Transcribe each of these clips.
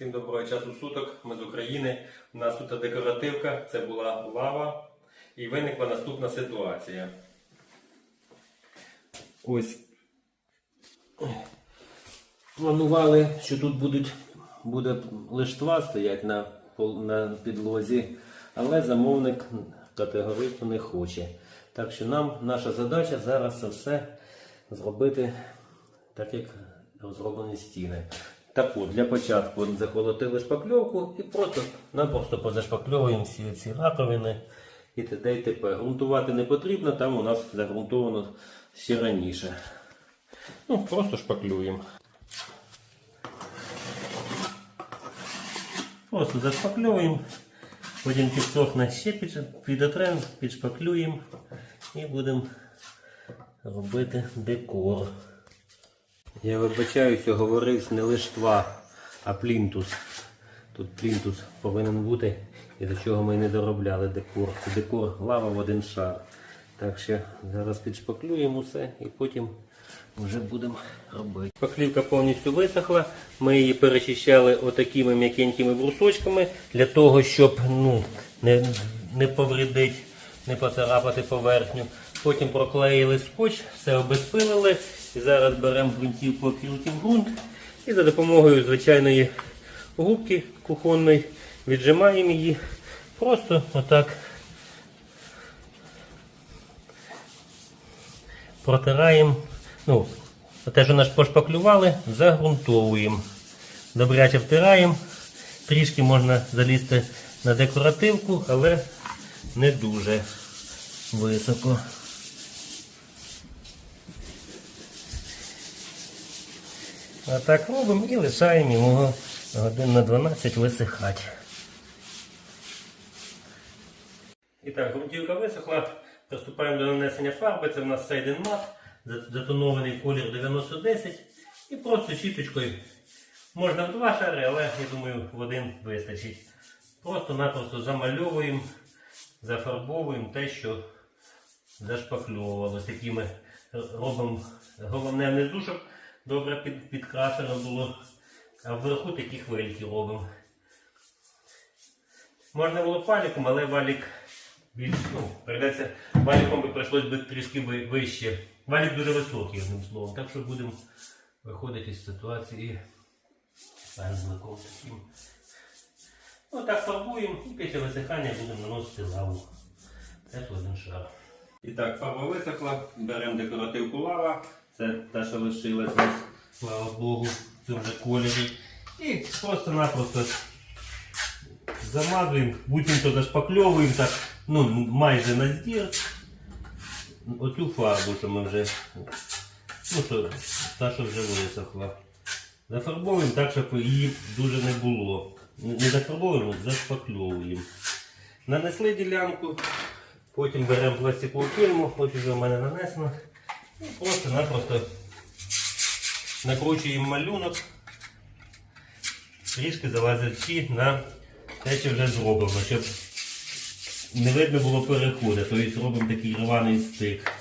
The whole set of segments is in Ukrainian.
Всім доброго часу суток. Ми з України. У нас тут декоративка, це була лава. І виникла наступна ситуація. Ось. Планували, що тут будуть, буде лиштва стоять на, на підлозі, але замовник категорично не хоче. Так що нам наша задача зараз це все зробити так, як розроблені стіни. Так от, для початку заколотили шпакльовку і просто напросто позашпакльовуємо всі ці раковини і т.д. і т.п. Грунтувати не потрібно, там у нас загрунтовано ще раніше. Ну, просто шпаклюємо. Просто зашпаклюємо, потім підсохне ще під, підотрем, підшпаклюємо і будемо робити декор. Я вибачаюся, говорив не лиштва, а плінтус. Тут плінтус повинен бути, і до чого ми не доробляли декор. Це декор лава в один шар. Так що зараз підшпаклюємо все і потім вже будемо робити. Шпаклівка повністю висохла. Ми її перечищали отакими м'якенькими брусочками для того, щоб ну, не, не повредити, не поцарапати поверхню. Потім проклеїли скотч, все обезпилили. І зараз беремо ґрунтівку окілки в ґрунт і за допомогою звичайної губки кухонної віджимаємо її. Просто отак протираємо. Ну, те, що наш пошпаклювали, загрунтовуємо. Добряче втираємо. Трішки можна залізти на декоративку, але не дуже високо. А так робимо і лишаємо його годин на 12 висихати. І так, грунтівка висохла. Приступаємо до нанесення фарби. Це в нас сейден мат, затонований колір 9010. І просто щіточкою. Можна в два шари, але я думаю в один вистачить. Просто-напросто замальовуємо, зафарбовуємо те, що зашпакльовувалося. Такі ми робимо головне внизу, щоб добре під, підкрашено було. А вверху такі хвильки робимо. Можна було валіком, але валік більш, ну, прийдеться, валіком би прийшлось би трішки вище. Валік дуже високий, одним словом. Так що будемо виходити з ситуації пензликом таким. Ну так фарбуємо і після висихання будемо наносити лаву. Теж в один шар. І так, фарба висохла, беремо декоративку лава. Це та, що лишилась слава Богу, в цьому же кольорі. І просто-напросто замазуємо, буцімто зашпакльовуємо так, ну, майже на здір. Оцю фарбу, що ми вже, ну, що, та, що вже висохла. Зафарбовуємо так, щоб її дуже не було. Не зафарбовуємо, зашпакльовуємо. Нанесли ділянку, потім беремо пластикову фільму, ось вже в мене нанесено. Просто-напросто накручуємо малюнок, трішки залазячи на те, що вже зроблено, щоб не видно було переходу. Тобто робимо такий рваний стик.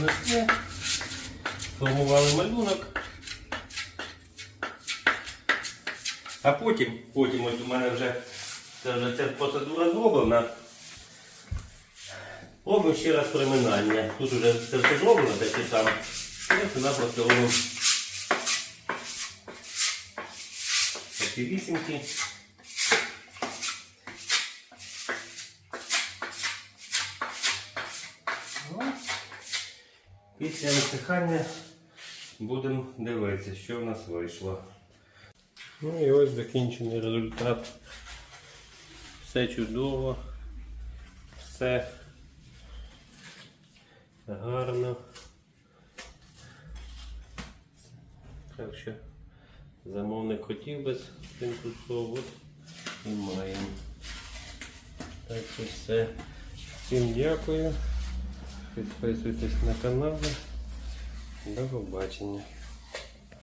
Нанесли, формували малюнок. А потім, потім ось у мене вже, це ця процедура зроблена. Робимо ще раз приминання. Тут вже це все зроблено, таке саме. Просто напросто робимо такі вісімки. Після висихання будемо дивитися, що в нас вийшло. Ну і ось закінчений результат. Все чудово, все гарно. Так що замовник хотів би з цим кусок, і маємо. Так що все. Всім дякую. Підписуйтесь на канал. До побачення.